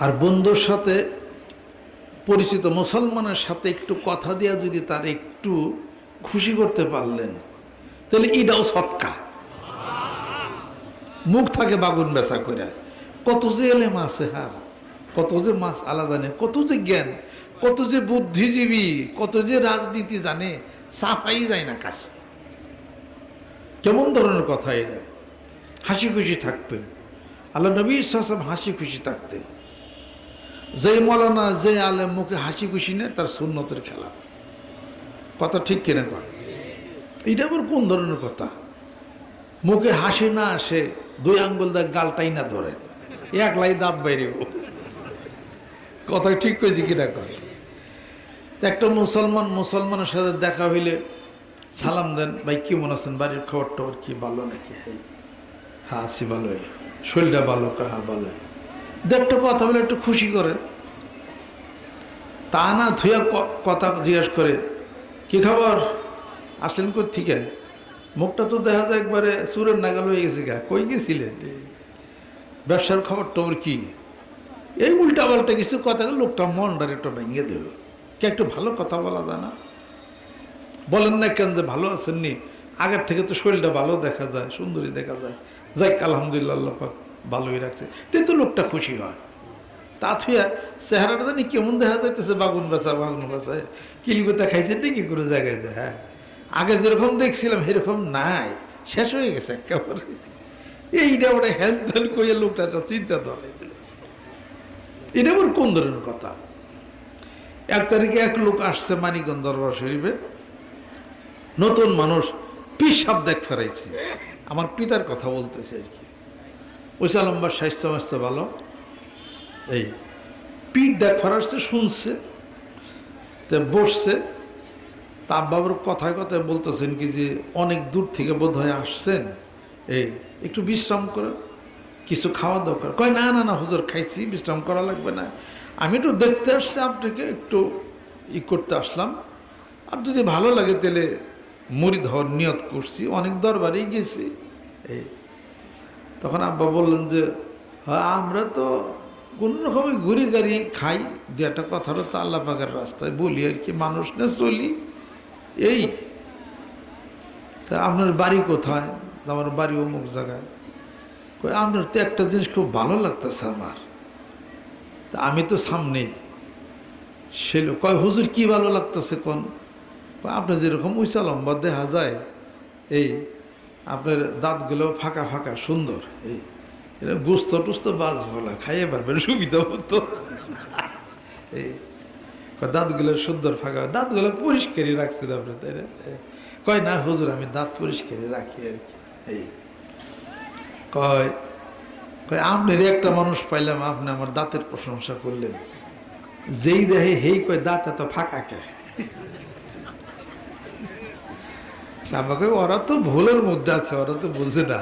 আর বন্ধুর সাথে পরিচিত মুসলমানের সাথে একটু কথা দিয়া যদি তার একটু খুশি করতে পারলেন, তাহলে এটাও সৎকা। মুখ থাকে বাগুন বেচা করে কত যে এলেম আছে হার, কত যে মাছ আলাদা নেই কত যে জ্ঞান, কত যে বুদ্ধিজীবী, কত যে রাজনীতি জানে, সাফাই যায় না কাছে। কেমন ধরনের কথা এটা? হাসি খুশি থাকবেন। আল্লাহ নবী সাসম হাসি খুশি থাকতেন। যে মলানা যে আলেম মুখে হাসি খুশি নেয় তার সুন্নতের খেলা। কথা ঠিক কিনা কর এটা আবার কোন ধরনের কথা? মুখে হাসি না আসে, দুই আঙ্গুল দেখ গালটাই না ধরেন একলাই দাঁত বাইরে কথা ঠিক কয়েছি কিনা কর একটা মুসলমান, মুসলমানের সাথে দেখা হইলে সালাম দেন, ভাই কেমন আছেন? বাড়ির খবর টবর কি ভালো নাকি? হ্যাঁ আছি ভালোই। শরীরটা ভালো, কাহা ভালো? দু একটা কথা বলে একটু খুশি করেন। তা না ক- কথা জিজ্ঞেস করে, কি খবর? আসলেন থেকে মুখটা তো দেখা যায় একবারে সুরের নাগাল হয়ে গেছে গা। কই গেছিলেন ব্যবসার খবর টবর কি? এই উল্টা পাল্টা কিছু কথা লোকটা মনটার একটু ভেঙে দিল। কে একটু ভালো কথা বলা যায় না? বলেন না কেন যে ভালো আছেননি? আগের থেকে তো শরীরটা ভালো দেখা যায়, সুন্দরী দেখা যায়। যাই আলহামদুলিল্লাহ, আল্লাহ ভালোই রাখছে। কিন্তু লোকটা খুশি হয়। তা থুয়া চেহারাটা জানি কেমন দেখা যাইতেছে বাগুন বেচা বাগুন বেচায় কিলগুতা খাইছে ঠিকই করে জায়গায় হ্যাঁ? আগে যেরকম দেখছিলাম, সেরকম নাই। শেষ হয়ে গেছে একেবারে। এইটা ওটা হেলথ হেলথ করিয়া লোকটা একটা চিন্তা ধরাই দিল। এটা আবার কোন ধরনের কথা? এক তারিখে এক লোক আসছে মানিকগঞ্জ দরবার শরীফে। নতুন মানুষ পিসাব দেখ ফেরাইছে। আমার পিতার কথা বলতেছে আর কি। ওইসা লম্বার স্বাস্থ্য মাস্য ভালো। এই পিঠ দেখ ফেরাচ্ছে শুনছে, তে বসছে, তা বাবুর কথায় কথায় বলতেছেন কি যে, অনেক দূর থেকে বোধ হয় আসছেন, এই একটু বিশ্রাম করে কিছু খাওয়া দরকার। কয়, না না না, হুজুর, খাইছি, বিশ্রাম করা লাগবে না। আমি একটু দেখতে আসছি আপনাকে, একটু ই করতে আসলাম। আর যদি ভালো লাগে তাহলে মুড়ি ধর নিয়ত করছি, অনেক দরবারেই গেছি, এই তখন আব্বা বললেন যে হ্যাঁ আমরা তো কোনো রকমই ঘুরি গাড়ি খাই। দু একটা কথাটা তো আল্লাহ পাকের রাস্তায় বলি আর কি, মানুষ না চলি, এই, তা আপনার বাড়ি কোথায়? আমার বাড়ি অমুক জায়গায়। কই, আপনার তো একটা জিনিস খুব ভালো লাগতেছে আমার। তা আমি তো সামনে সে কয়, হুজুর কি ভালো লাগতেছে কোন? আপনার যেরকম উঁচা লম্বা দেখা যায়, এই আপনার দাঁতগুলো ফাঁকা ফাঁকা, সুন্দর। এই এটা গুস্ত টুস্ত বাজ বলা, খাইয়ে পারবেন, সুবিধা হতো এই দাঁতগুলো সুন্দর ফাঁকা, দাঁতগুলো পরিষ্কারই রাখছেন আপনি, তাই না? কয়, না হুজুর, আমি দাঁত পরিষ্কারই রাখি আর কি। এই, কয় কয়, আপনার একটা মানুষ পাইলাম, আপনি আমার দাঁতের প্রশংসা করলেন। যেই দেহে হেই কয়, দাঁত এত ফাঁকা কে? আমাকে ওরা তো ভুলের মধ্যে আছে, ওরা তো বুঝে না।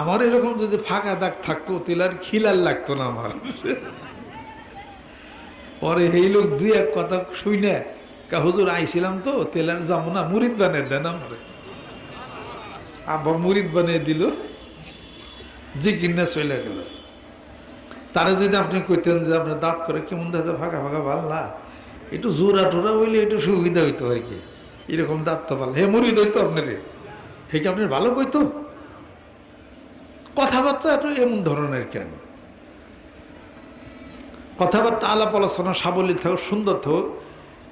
আমার এরকম যদি ফাঁকা দাগ থাকতো, তাহলে আর খিলার লাগতো না আমার। পরে এই লোক দুই এক কথা শুই না কা হুজুর আইছিলাম তো তেলার যাব না মুরিদ বানিয়ে দেন আমার। আব্বা মুরিদ বানিয়ে দিল যে কিনা চলে গেল। তারা যদি আপনি কইতেন যে আপনার দাঁত করে কেমন দাঁতে ফাঁকা ফাঁকা ভালো না, একটু জোড়া টোরা হইলে একটু সুবিধা হইতো আর কি। এরকম দাঁত তো ভালো। হে মুরিদ হইতো আপনার হে কি আপনার ভালো কইতো? কথাবার্তা একটু এমন ধরনের কেন? কথাবার্তা আলাপ আলোচনা সাবলীল থাকুক, সুন্দর থাকুক।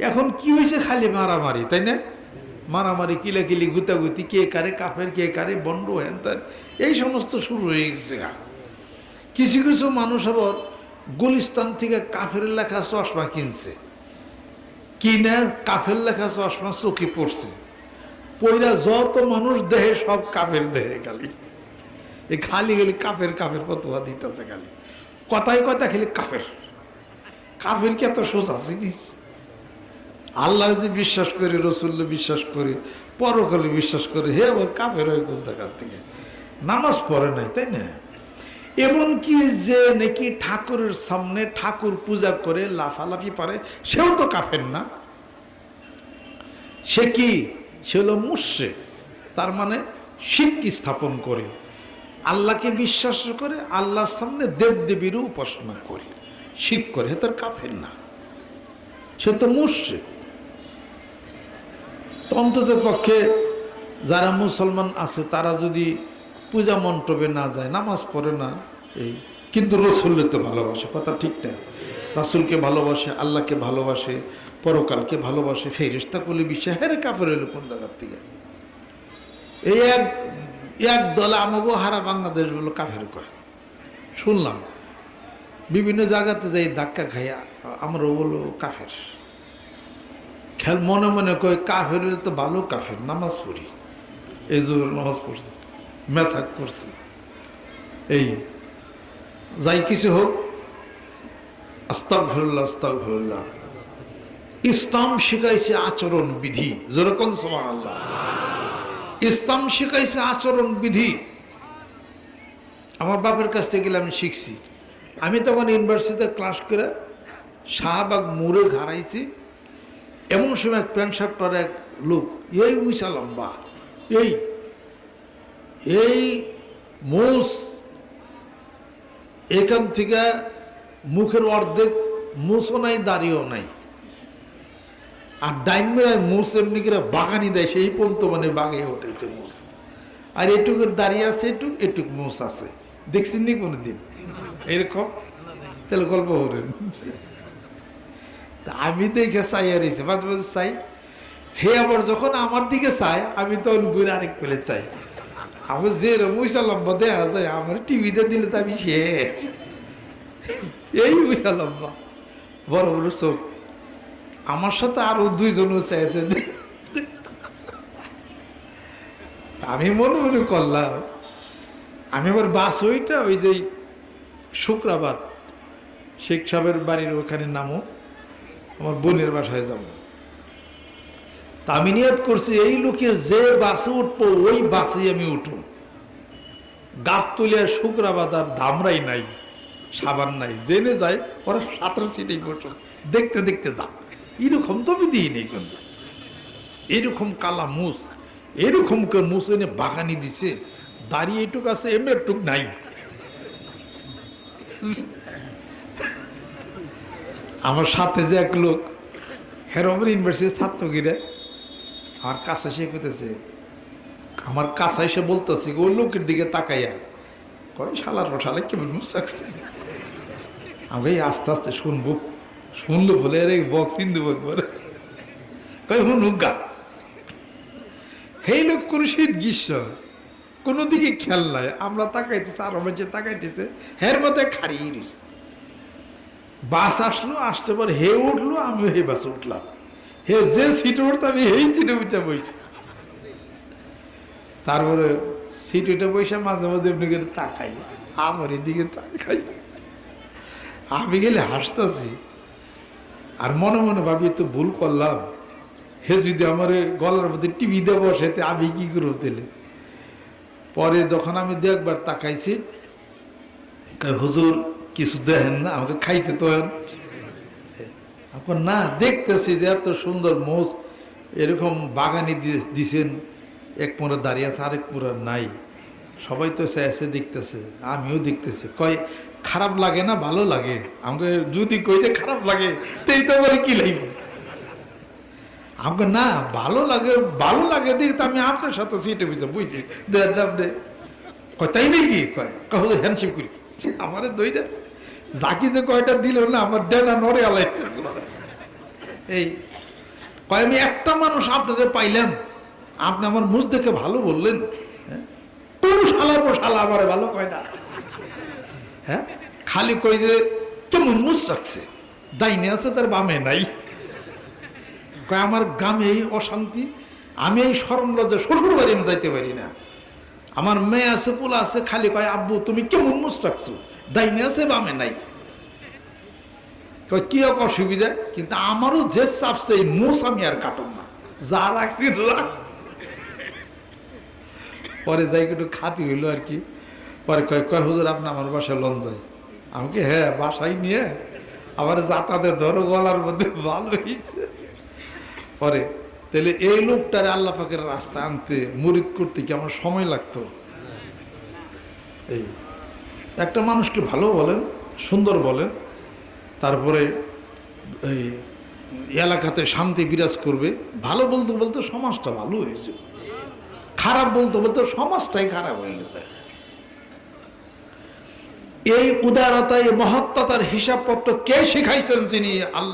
এখন কি হয়েছে খালি মারামারি, তাই না? মারামারি, কিলাকিলি, গুতাগুতি, কে কারে, কাফের কে কারে বন্ড হ্যান ত্যান এই সমস্ত শুরু হয়ে গেছে কিছু কিছু মানুষ আবার গুলিস্তান থেকে কাফের লেখা চশমা কিনছে। কিনে কাফের লেখা চশমা চোখে পড়ছে। পইরা যত মানুষ দেহে, সব কাফের দেহে খালি। এই খালি গেলি কাফের কাফের ফতোয়া দিতেছে খালি। কথায় কথা খালি কাফের। কাফের কি এত সোজা জিনিস? আল্লাহ যে বিশ্বাস করে রসুল্ল বিশ্বাস করে, পরকালে বিশ্বাস করে, হে আবার কাফের হয়ে কোন জায়গার থেকে? নামাজ পড়ে নাই, তাই না? এমন কি যে নাকি ঠাকুরের সামনে ঠাকুর পূজা করে লাফালাফি পারে, সেও তো কাফের না। সে কি? সে হলো মুশ্রেক। তার মানে শিক্ষি স্থাপন করে। আল্লাহকে বিশ্বাস করে, আল্লাহর সামনে দেবদেবীরও উপাসনা করে। শিব করে তার কাফের না। সে তো মুশ্রিক। অন্তত পক্ষে যারা মুসলমান আছে, তারা যদি পূজা মণ্ডপে না যায়, নামাজ পড়ে না, এই। কিন্তু রসুল্লে তো ভালোবাসে, কথা ঠিক না। রাসুলকে ভালোবাসে, আল্লাহকে ভালোবাসে, পরকালকে ভালোবাসে ফেরিস্তা করলে বিশ্বাস হ্যাঁ রে কাপড় এলো কোন জায়গার থেকে? এই এক এক দলে আমাকেও হারা বাংলাদেশ বলে কাফের কয় শুনলাম, বিভিন্ন জায়গাতে যাই ধাক্কা খাইয়া আমরাও বলো কাফের। খেল মনে মনে কয়, কাফের তো ভালো কাফের, নামাজ পড়ি। এই নামাজ পড়ছি। মেসাক করছি। এই, যাই কিছু হোক আস্তাক ভরুল্লাহ আস্তাক ভরুল্লাহ ইসলাম শিখাইছে আচরণ বিধি। যেরকম সমান আল্লাহ ইসলাম শিখাইছে আচরণ বিধি। আমার বাপের কাছ থেকে গেলে আমি শিখছি। আমি তখন ইউনিভার্সিটিতে ক্লাস করে শাহবাগ মোড়ে ঘাড়াইছি। এমন সময় এক প্যান্ট শার্ট পরে এক লোক, এই উইসা লম্বা, এই এই মোষ এখান থেকে মুখের অর্ধেক মুছও নাই, দাড়িও নাই। আর ডাইন মেলায় মুছ এমনি করে বাগানি দেয়, সেই পর্যন্ত মানে বাগে উঠেছে মুছ আর এটুকুর দাঁড়িয়ে আছে, এটুক এটুক মুছ আছে। দেখছেন নি কোনো দিন এরকম? তাহলে গল্প করেন। আমি দেখে চাই আর মাঝে মাঝে চাই। হে আবার যখন আমার দিকে চাই আমি তখন ঘুরে আরেক পেলে চাই। আমার যে উইসা লম্বা দেখা যায়, আমার টিভিতে দিলে তো আমি শেষ। এই উইসা লম্বা। বড় বড় চোখ। আমার সাথে আরও দুইজনও চাইছে আমি মনে মনে করলাম, আমি আবার বাস ওইটা ওই যে শুক্রাবাদ, শেখ সাহেবের বাড়ির ওখানে নামো, আমার বোনের বাসায় যাব। তা আমি নিয়ত করছি, এই লোকে যে বাসে উঠবো, ওই বাসেই আমি উঠুম। তুলিয়া শুক্রাবাদ আর ধামরাই নাই, সাবান নাই, জেনে যায় ওরা সাঁতার সিটেই বসুন দেখতে দেখতে যা এরকম তো আমি নেই কিন্তু। এরকম কালা মুস এরকম কে মুস এনে বাগানি দিছে, দাঁড়িয়ে এটুক আছে, এমনি একটুক নাই। আমার সাথে যে এক লোক হেরোবর ইউনিভার্সিটির ছাত্র গিরে আমার কাছে এসে কইতেছে, আমার কাছে এসে বলতেছে ওই লোকের দিকে তাকাইয়া। কয়, শালার শালা কেমন মুস রাখছে এই আস্তে আস্তে শুনব। শুনলো বলে, আরে, বক্স ইন্দু একবার। কয়, হুন হুগা সেই লোক, কোন শীত গ্রীষ্ম, কোনো দিকে খেয়াল নাই। আমরা তাকাইতেছে, আরও মেঝে তাকাইতেছে, হের মধ্যে খারিয়ে বাস আসলো, আসতে পর হে উঠল, আমিও হে বাসে উঠলাম। হে যে সিটে উঠতে আমি এই সিটে উঠে বইছি। তারপরে সিট উঠে বসে মাঝে মাঝে এমনি করে তাকাই, আমার এদিকে তাকাই। আমি গেলে হাসতেছি। আর মনে মনে ভাবি তো ভুল করলাম। হে যদি আমার গলার মধ্যে টিভি দেবো সেতে আমি কি করব দিলে পরে যখন আমি দু একবার তাকাইছি হুজুর, কিছু দেখেন না, আমাকে খাইছে তো এখন না দেখতেছি যে এত সুন্দর মোষ, এরকম বাগানি দিছেন, এক মোড়া দাঁড়িয়ে আছে, আরেক মোড়া নাই। সবাই তো এসে এসে দেখতেছে, আমিও দেখতেছি। কয়, খারাপ লাগে না, ভালো লাগে? আমাকে যদি কই যে খারাপ লাগে, তো এই তো বলে কি লাগবে? আমাকে না, ভালো লাগে ভালো লাগে দেখে তো আমি আপনার সাথে সিটে ভিতরে বুঝছি দেন আপনি। কয়, তাই কয় কহ হ্যান্ডশেক করি। আমার দইটা জাকি যে কয়টা দিল না, আমার ডেনা নড়ে আলাইছে। এই, কয়, আমি একটা মানুষ আপনাদের পাইলাম। আপনি আমার মুখ দেখে ভালো বললেন। হ্যাঁ? কোন শালার পর শালা আমার ভালো কয় না। হ্যাঁ? খালি কই যে, কেমন মুস রাখছে। ডাইনে আছে, তার বামে নাই। কয়, আমার গ্রামে এই অশান্তি। আমি এই স্মরণ লজ্জা শ্বশুর বাড়ি আমি যাইতে পারি না। আমার মেয়ে আছে, পোলা আছে, খালি কয়, আব্বু, তুমি কেমন মুস রাখছো? ডাইনে আছে বামে নাই। কি হোক অসুবিধা? কিন্তু আমারও যে চাপছে এই মুস আমি আর কাটুন না। যা রাখছি রাখছি। পরে যাই একটু খাতি হইল আর কি। পরে কয় কয়, হুজুর, আপনি আমার বাসায় লন যায় আমাকে হ্যাঁ বাসায় নিয়ে আবার যাতায়াতের ধরো গলার মধ্যে ভালো হয়েছে পরে, তাহলে এই লোকটারে আল্লাহ পাকের রাস্তা আনতে মুরিদ করতে কি আমার সময় লাগতো? এই একটা মানুষকে ভালো বলেন, সুন্দর বলেন, তারপরে এই এলাকাতে শান্তি বিরাজ করবে। ভালো বলতে বলতে সমাজটা ভালো হয়েছে খারাপ বলতে বলতে সমাজটাই খারাপ হয়ে গেছে। এই উদারতা এই মহত্বতার হিসাবপত্র কে শিখাইছেন যিনি আল,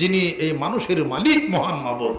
যিনি এই মানুষের মালিক মহান মাবুদ?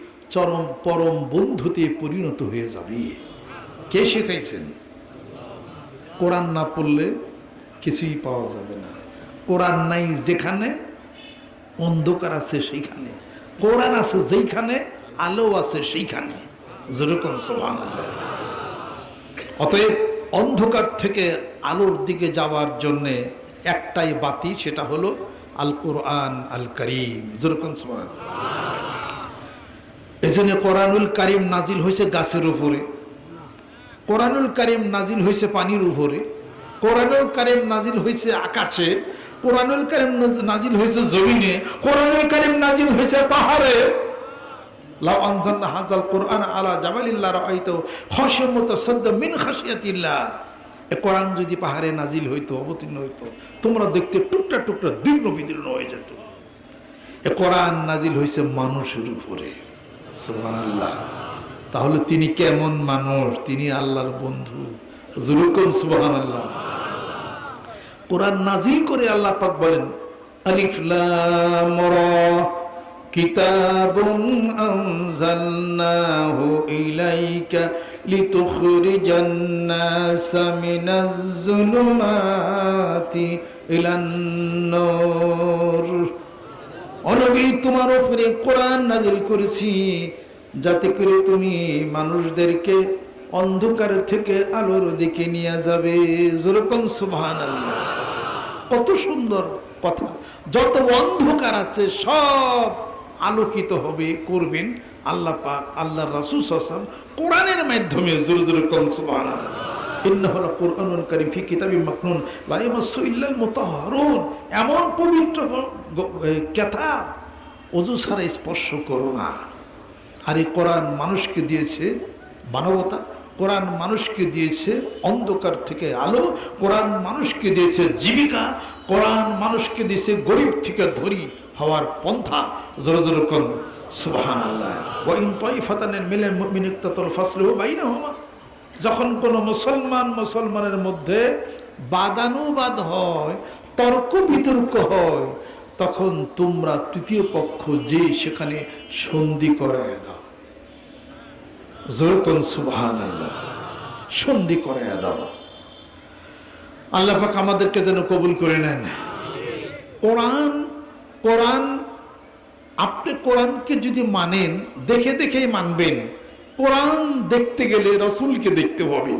চরম পরম বন্ধুতে পরিণত হয়ে যাবে। কে শেখাইছেন? কোরআন না পড়লে কিছুই পাওয়া যাবে না। কোরআন নাই যেখানে, অন্ধকার আছে সেইখানে। কোরআন আছে যেইখানে, আলো আছে সেইখানে। যেরকম অতএব অন্ধকার থেকে আলোর দিকে যাওয়ার জন্যে একটাই বাতি, সেটা হলো আল কোরআন আল করিম যেরকম সমান এই জন্য কোরআনুল কারিম নাজিল হয়েছে গাছের উপরে। কোরআনুল কারিম নাজিল হয়েছে পানির উপরে। কোরআনুল কারিম নাজিল হয়েছে আকাশে। কোরআনুল কারিম নাজ- নাজিল হয়েছে জমিনে। কোরআনুল কারিম নাজিল হয়েছে পাহাড়ে। লাউ আনজালনা হাজাল কোরআন আলা জাবালিল্লাহ রাআইতু খাশিয়াম মুতাসাদ্দা মিন খাশিয়াতিল্লাহ। এ কোরআন যদি পাহাড়ে নাজিল হইতো, অবতীর্ণ হইতো, তোমরা দেখতে টুকটা টুকটা দীর্ঘ বিদীর্ণ হয়ে যেত। এ কোরআন নাজিল হয়েছে মানুষের উপরে। সুবহানাল্লাহ। তাহলে তিনি কেমন মানুষ? তিনি আল্লাহর বন্ধু। জুরুকুন সুবহানাল্লাহ? কোরআন নাজিল করে আল্লাহ পাক বলেন, আলিফ লাম রা, কিতাবুন আনজালনাহু ইলাইকা লিতুখরিজান নাসা মিনাজ যুলুমাতি ইলান নূর অনবী তোমার উপরে কোরআন নাজিল করেছি, যাতে করে তুমি মানুষদেরকে অন্ধকার থেকে আলোর দিকে নিয়ে যাবে। যেরকম সুবহান কত সুন্দর কথা। যত অন্ধকার আছে, সব আলোকিত হবে, করবেন আল্লাহ আল্লাহ রাসুল সাসাম কোরআনের মাধ্যমে, জোর জোর কম এমন পবিত্র গ- অজু স্পর্শ করো না। আর এই কোরআন মানুষকে দিয়েছে মানবতা, কোরআন মানুষকে দিয়েছে অন্ধকার থেকে আলো, কোরআন মানুষকে দিয়েছে জীবিকা, কোরআন মানুষকে দিয়েছে গরিব থেকে ধরি হওয়ার পন্থা। জোর জোর কন সুবাহান আল্লাহ ওয়াইন তাইফাতানের মিলে মিনিক্তাতল ফাসলু বাইনাহুমা। যখন কোনো মুসলমান মুসলমানের মধ্যে বাদানুবাদ হয়, তর্ক বিতর্ক হয়, তখন তোমরা তৃতীয় পক্ষ যে সেখানে সন্ধি করায় দাও। জোরকন সুবহান আল্লাহ সন্ধি করায় দাও। আল্লাহ আমাদেরকে যেন কবুল করে নেন। কোরআন কোরআন, আপনি কোরআনকে যদি মানেন, দেখে দেখেই মানবেন। কোরআন দেখতে গেলে রসুলকে দেখতে হবে।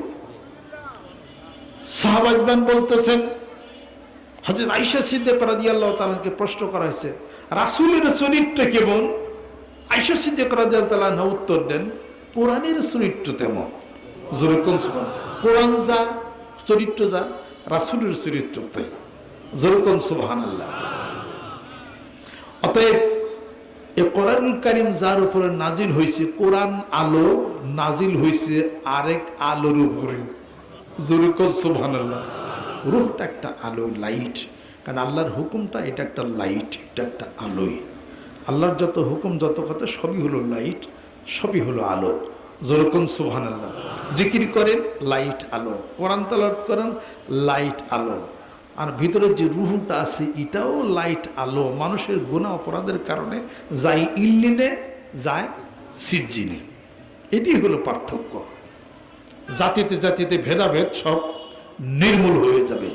সাহাবাজবান বলতেছেন হাজর আইসা সিদ্দিক রাজি আল্লাহ তালাকে প্রশ্ন করা হয়েছে, রাসুলের চরিত্র কেমন? আইসা সিদ্দিক রাজি আল্লাহ উত্তর দেন, কোরআনের চরিত্র তেমন। সুবহান। কোরআন যা, চরিত্র যা, রাসুলের চরিত্র তাই। যেরকম সুবহান আল্লাহ অতএব এ কোরআনুল কারিম যার উপরে নাজিল হয়েছে কোরআন আলো নাজিল হয়েছে আরেক আলোর উপরে। রূহটা একটা আলো লাইট। কারণ আল্লাহর হুকুমটা এটা একটা লাইট, এটা একটা আলোই আল্লাহর যত হুকুম, যত কথা সবই হলো লাইট, সবই হলো আলো। যেরকম সুবহান আল্লাহ জিকির করেন, লাইট আলো। কোরআন তালাত করেন, লাইট আলো। আর ভিতরে যে রুহুটা আছে, এটাও লাইট আলো। মানুষের গুণা অপরাধের কারণে যায় ইল্লিনে, যায় সিজ্জিনে। এটি হলো পার্থক্য। জাতিতে জাতিতে ভেদাভেদ সব নির্মূল হয়ে যাবে।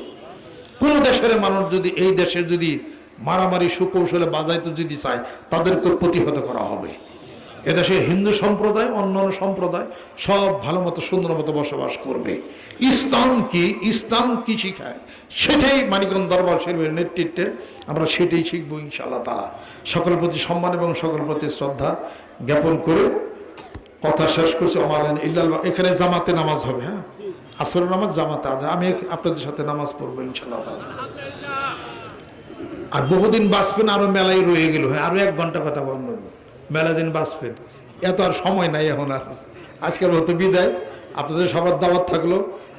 কোন দেশের মানুষ যদি, এই দেশে যদি মারামারি, সুকৌশলে বাজাইতে যদি চায় তাদেরকে প্রতিহত করা হবে। এদেশে হিন্দু সম্প্রদায়, অন্যান্য সম্প্রদায় সব ভালো মতো, সুন্দর মতো বসবাস করবে। ইসলাম কি? ইসলাম কি শিখায়? সেটাই মানিকগঞ্জ দরবার শরীফের নেতৃত্বে আমরা সেটাই শিখব ইনশাআল্লাহ তালা সকলের প্রতি সম্মান এবং সকলের প্রতি শ্রদ্ধা জ্ঞাপন করে কথা শেষ করছি। আমালেন ইল্লাল এখানে জামাতে নামাজ হবে হ্যাঁ? আসর নামাজ জামাতে আদায় আমি আপনাদের সাথে নামাজ পড়ব ইনশাআল্লাহ তালা আর বহুদিন বাঁচবেন, আরও মেলায় রয়ে গেল হ্যাঁ? আরও এক ঘণ্টা কথা বন্ধ মেলা দিন বাঁচবেন। এত আর সময় নাই এখন আর। আজকের মতো বিদায়। আপনাদের সবার দাওয়াত থাকল।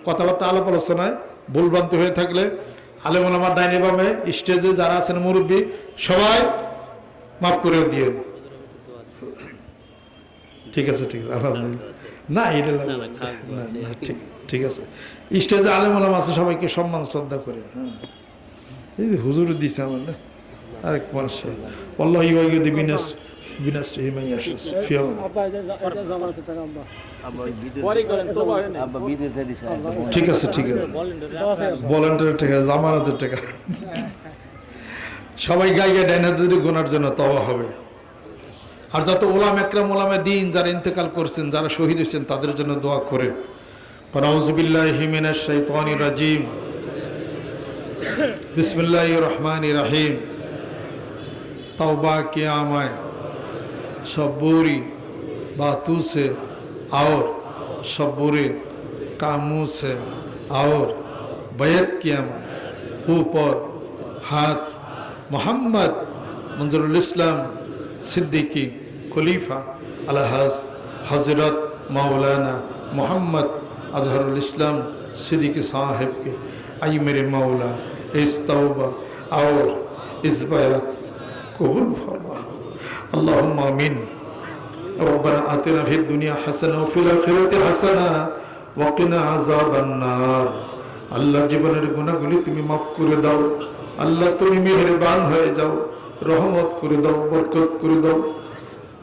কথাবার্তা আলাপ আলোচনায় ভুলভ্রান্তি হয়ে থাকলে আলেমন আমার ডাইনি বামে স্টেজে যারা আছেন মুরব্বী সবাই মাফ করে দিয়ে ঠিক আছে ঠিক আছে আলহামদুলিল্লাহ। না এটা ঠিক ঠিক আছে। স্টেজে আলেমন আছে সবাইকে সম্মান শ্রদ্ধা করেন। হ্যাঁ। এই যে হুজুর দিছে আমার আরেক মানুষ আল্লাহ ইউদি মাই ঠিক আছে ঠিক আছে. টাকা জামানতের টাকা। সবাই গোনার জন্য হবে। আর যত ওলাম একরাম ওলামে দিন যারা ইন্তেকাল করছেন যারা শহীদ হয়েছেন তাদের জন্য দোয়া করে কনাউজবিল্লাহ হিমিনাস শাইতানি রাজিম। বিসমিল্লাহ রহমান রাহিম। তওবা আমায় सबूरी बातों से और सबूरी कामों से और बैत किया ऊपर हाथ मोहम्मद मंजरुल इस्लाम सिद्दीकी खलीफा अलहज हजरत मौलाना मोहम्मद अजहरुल इस्लाम सिद्दीकी साहब के आई मेरे मौला इस तौबा और इस बैत कबूल फरमा আল্লাহুম্মা আমিন ربنا آتنا في الدنيا حسنة وفي الآخرة حسنة وقنا عذاب النار আল্লাহ জীবনের গুণাগুলি তুমি মাফ করে দাও আল্লাহ তুমি মেহেরবান হয়ে যাও রহমত করে দাও বরকত করে দাও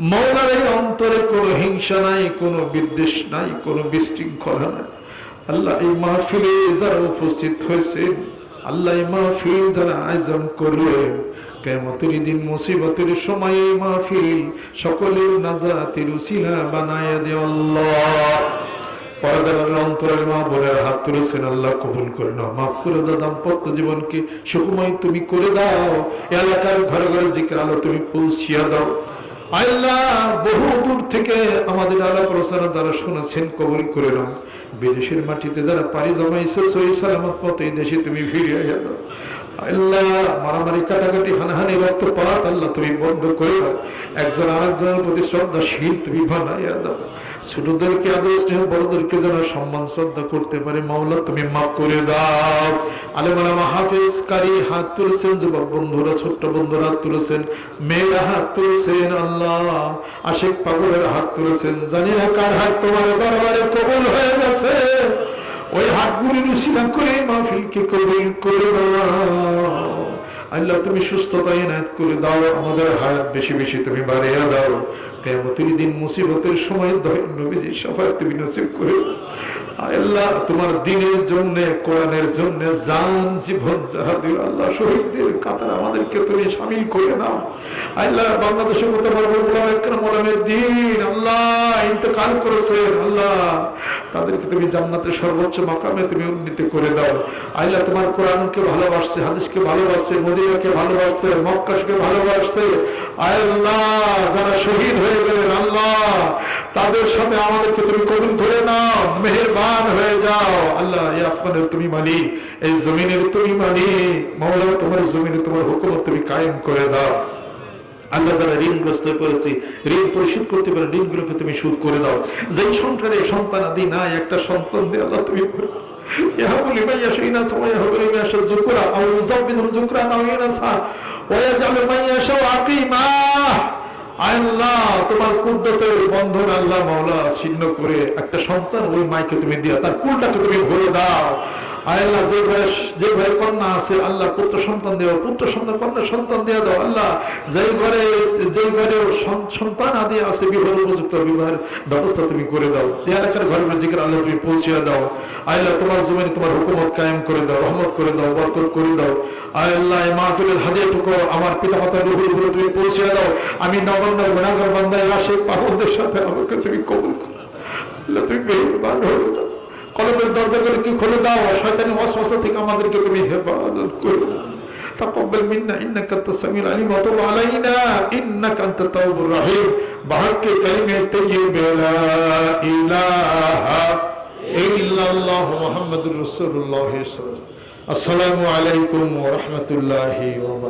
মৌলার এই অন্তরে কোনো হিংসা নাই কোনো বিদ্বেষ নাই কোনো বিশৃঙ্খলা নাই আল্লাহ এই মাহফিলে যারা উপস্থিত হয়েছে আল্লাহ এই মাহফিল যারা আয়োজন করলে মুসিবতের সময় মাহফিল সকলের উসিলা দে দাম্পত্য জীবনকে। তুমি করে দাও। এলাকার ঘরে ঘরে জিকের আলো তুমি পৌঁছিয়া দাও। আল্লাহ বহু দূর থেকে আমাদের আলাপ আলোচনা যারা শুনেছেন কবুল করে নাও। বিদেশের মাটিতে যারা পাড়ি জমাইছে, সহি সালামত পথে এই দেশে তুমি ফিরিয়ে দাও। আল্লাহ, মারামারি কাটাকাটি, হানাহানি আল্লাহ তুমি বন্ধ করে দাও। একজন আরেকজনের প্রতি শ্রদ্ধাশীল তুমি বানাইয়া দাও। ছোটদেরকে বড়দেরকে যেন সম্মান, শ্রদ্ধা করতে পারে, মাওলা তুমি মাফ করে দাও। মাহফিজ কারি, হাত তুলেছেন, যুবক বন্ধুরা, ছোট্ট বন্ধুরা হাত তুলেছেন, মেয়েরা হাত তুলেছেন, আল্লাহ। আশেক পাগলের হাত তুলেছেন জানি না কার হাত তোমার দরবারে কবুল হয়ে গেছে। ওই হাতগুলি রুশিলা করে মাহফিলকে কবুল করে আল্লাহ, তুমি সুস্থতা এনায়ত করে দাও, আমাদের হাত বেশি বেশি তুমি বাড়িয়ে দাও। কেমতের দিন মুসিবতের সময় দয়াল নবীজি সবাই তুমি নসিব করে আল্লাহ, তোমার দিনের জন্য, কোরআনের জন্য জান, জীবন যারা দিল, আল্লাহ শহীদদের কাতার আমাদেরকে তুমি সামিল করে নাও। আল্লাহ, বাংলাদেশের মতো দিন, আল্লাহ ইন্তকাল করেছেন আল্লাহ, তাদেরকে তুমি জান্নাতের সর্বোচ্চ মাকামে তুমি উন্নীত করে দাও। আল্লাহ, তোমার কোরআনকে ভালোবাসছে, হাদিসকে ভালোবাসছে, মদিনাকে ভালোবাসছে মক্কাশকে ভালোবাসছে। আল্লাহ, যারা শহীদ হয়ে গেলেন আল্লাহ তাদের সাথে আমাদেরকে তুমি কবুল করে নাও মেহেরবান হয়ে যাও আল্লাহ এই আসমানের তুমি মালিক এই জমিনের তুমি মালিক মৌলা তোমার জমিনে তোমার হুকুমত তুমি কায়েম করে দাও আল্লাহ যারা ঋণগ্রস্ত হয়ে পড়েছি ঋণ পরিশোধ করতে পারে ঋণগুলোকে তুমি শোধ করে দাও যেই সংসারে সন্তান আদি নাই একটা সন্তান দিয়ে আল্লাহ তুমি করে দাও। يهب لمن يشاء إناثا ويهب لمن يشاء ذكورا أو يزوجهم ذكرانا أو إناثا ويجعل من يشاء عقيما আল্লাহ, তোমার কুদ্রতের বন্ধন আল্লাহ মাওলা ছিন্ন করে একটা সন্তান ওই মাইকে তুমি দিয়া, তার কুলটাকে তুমি ভরে দাও। আল্লাহ, যে ঘরে যে ঘরে কন্যা আছে, আল্লাহ পুত্র সন্তান দেও, পুত্র সন্তান, কন্যা সন্তান দিয়ে দাও, আল্লাহ। যেই ঘরে যেই ঘরে সন্তান আদি আছে বিবাহের উপযুক্ত বিবাহের ব্যবস্থা তুমি করে দাও। এলাকার ঘরে জিকির আল্লাহ তুমি পৌঁছিয়ে দাও। আল্লাহ, তোমার জমিনে তোমার হুকুমত কায়েম করে দাও, রহমত করে দাও, বরকত করে দাও। আল্লাহ মাহফিলের হাদিয়াটুকু আমার পিতা মাতার তুমি পৌঁছিয়ে দাও। আমি নগণ্যের গুণাগার বান্দায় পাহনদের সাথে আমাকে তুমি কবুল করো। আল্লাহ তুমি হয়ে যাও। কলমের দরজাগুলো কি খুলে দাও শয়তানি ওয়াসওয়াসা থেকে আমাদেরকে তুমি হেফাজত করো تقبل منا انك انت السميع العليم وتب علينا انك انت التواب الرحيم بحق كلمه طيب لا اله الا الله محمد رسول الله صلى الله عليه وسلم السلام عليكم ورحمه الله وبركاته